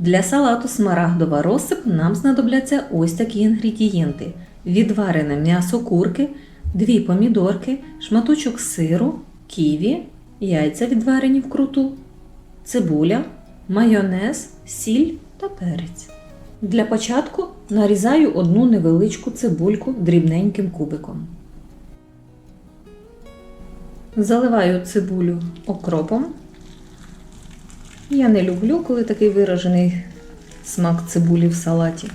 Для салату смарагдова розсип нам знадобляться ось такі інгредієнти: відварене м'ясо курки, дві помідорки, шматочок сиру, ківі, яйця відварені вкруту, цибуля, майонез, сіль та перець. Для початку нарізаю одну невеличку цибульку дрібненьким кубиком. Заливаю цибулю окропом. Я не люблю, коли такий виражений смак цибулі в салаті.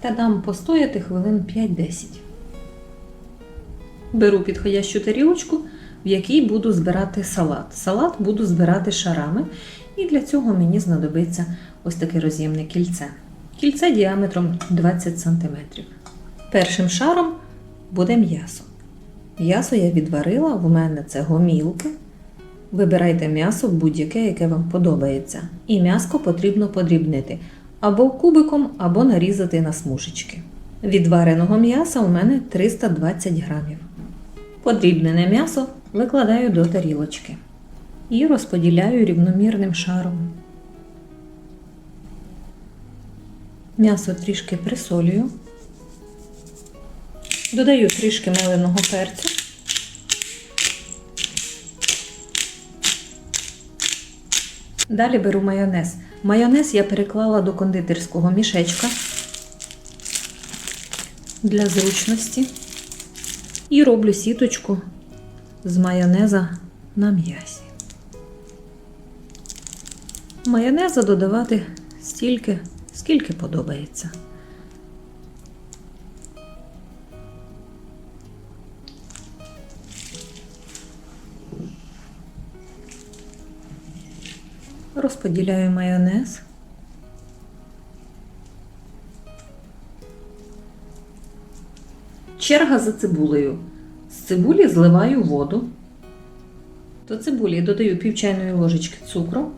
Та дам постояти хвилин 5-10. Беру підходящу тарілочку, в якій буду збирати салат. Салат буду збирати шарами, і для цього мені знадобиться ось таке роз'ємне кільце. Кільце діаметром 20 см. Першим шаром буде м'ясо. М'ясо я відварила, в мене це гомілки. Вибирайте м'ясо будь-яке, яке вам подобається. І м'яско потрібно подрібнити або кубиком, або нарізати на смужечки. Відвареного м'яса у мене 320 грамів. Подрібнене м'ясо викладаю до тарілочки і розподіляю рівномірним шаром. М'ясо трішки присолюю. Додаю трішки меленого перцю. Далі беру майонез. Майонез я переклала до кондитерського мішечка для зручності. І роблю сіточку з майонеза на м'ясі. Майонеза додавати стільки, скільки подобається. Розподіляю майонез. Черга за цибулею. З цибулі зливаю воду. До цибулі додаю пів чайної ложечки цукру,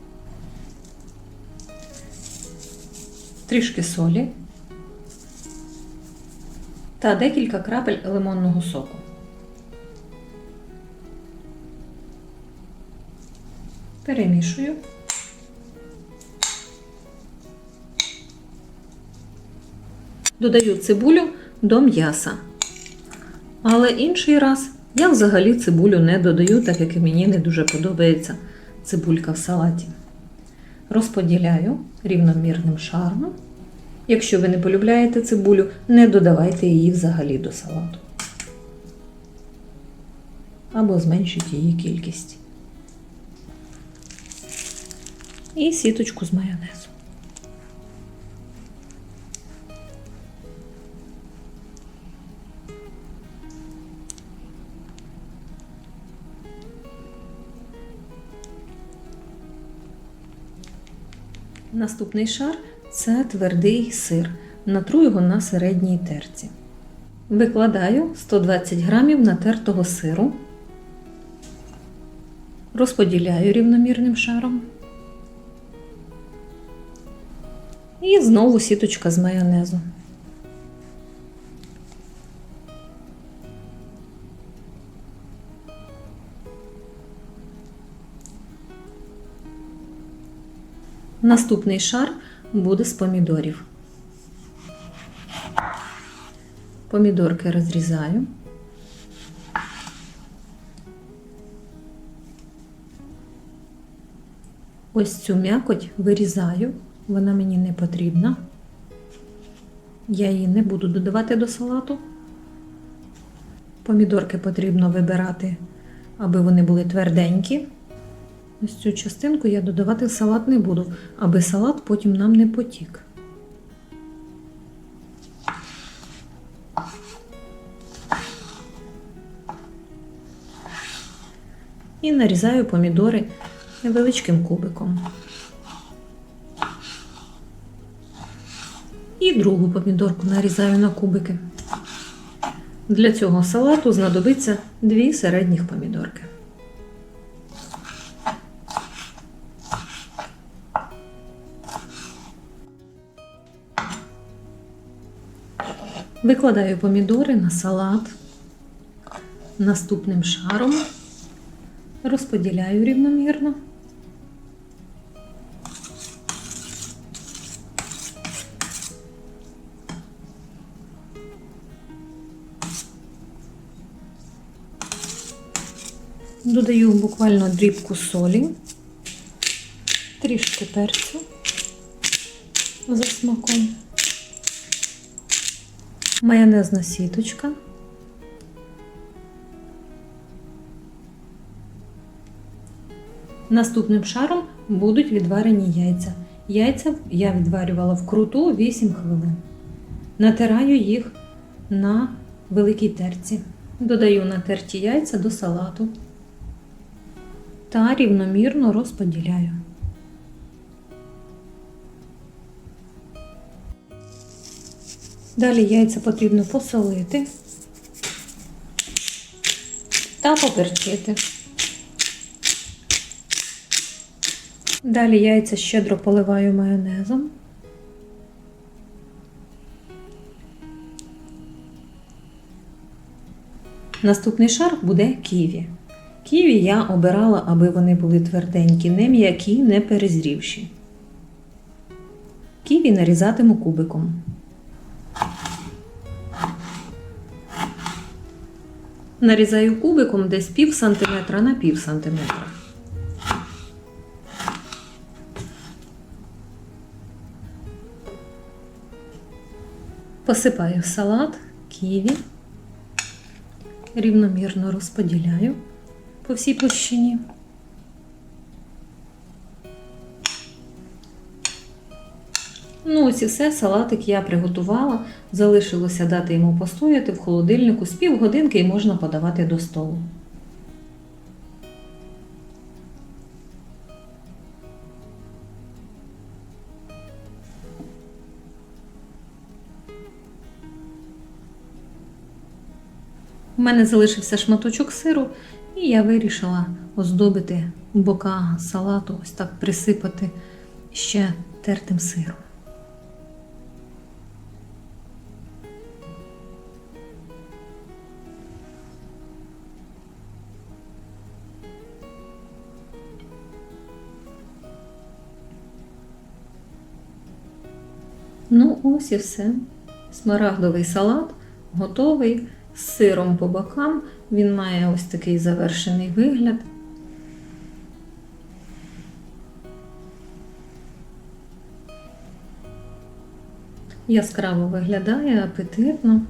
трішки солі та декілька крапель лимонного соку. Перемішую. Додаю цибулю до м'яса. Але інший раз я взагалі цибулю не додаю, так як і мені не дуже подобається цибулька в салаті. Розподіляю рівномірним шаром. Якщо ви не полюбляєте цибулю, не додавайте її взагалі до салату. Або зменшіть її кількість. І сіточку з майонезу. Наступний шар це твердий сир. Натру його на середній терці. Викладаю 120 грамів натертого сиру. Розподіляю рівномірним шаром. І знову сіточка з майонезу. Наступний шар буде з помідорів. Помідорки розрізаю. Ось цю м'якоть вирізаю, вона мені не потрібна. Я її не буду додавати до салату. Помідорки потрібно вибирати, аби вони були тверденькі. Ось цю частинку я додавати в салат не буду, аби салат потім нам не потік. І нарізаю помідори невеличким кубиком. І другу помідорку нарізаю на кубики. Для цього салату знадобиться дві середніх помідорки. Викладаю помідори на салат, наступним шаром розподіляю рівномірно. Додаю буквально дрібку солі, трішки перцю за смаком майонезна сіточка. Наступним шаром будуть відварені яйця. Яйця я відварювала вкруту 8 хвилин. Натираю їх на великій терці. Додаю натерті яйця до салату та рівномірно розподіляю. Далі яйця потрібно посолити та поперчити. Далі яйця щедро поливаю майонезом. Наступний шар буде ківі. Ківі я обирала, аби вони були тверденькі, не м'які, не перезрівші. Ківі нарізатиму кубиком. Нарізаю кубиком десь пів сантиметра на пів сантиметра. Посипаю салат, ківі, рівномірно розподіляю по всій площині. Ну, ось і все, салатик я приготувала. Залишилося дати йому постояти в холодильнику з півгодинки і можна подавати до столу. У мене залишився шматочок сиру, і я вирішила оздобити бока салату, ось так присипати ще тертим сиром. Ну, ось і все. Смарагдовий салат готовий з сиром по бокам. Він має ось такий завершений вигляд. Яскраво виглядає, апетитно.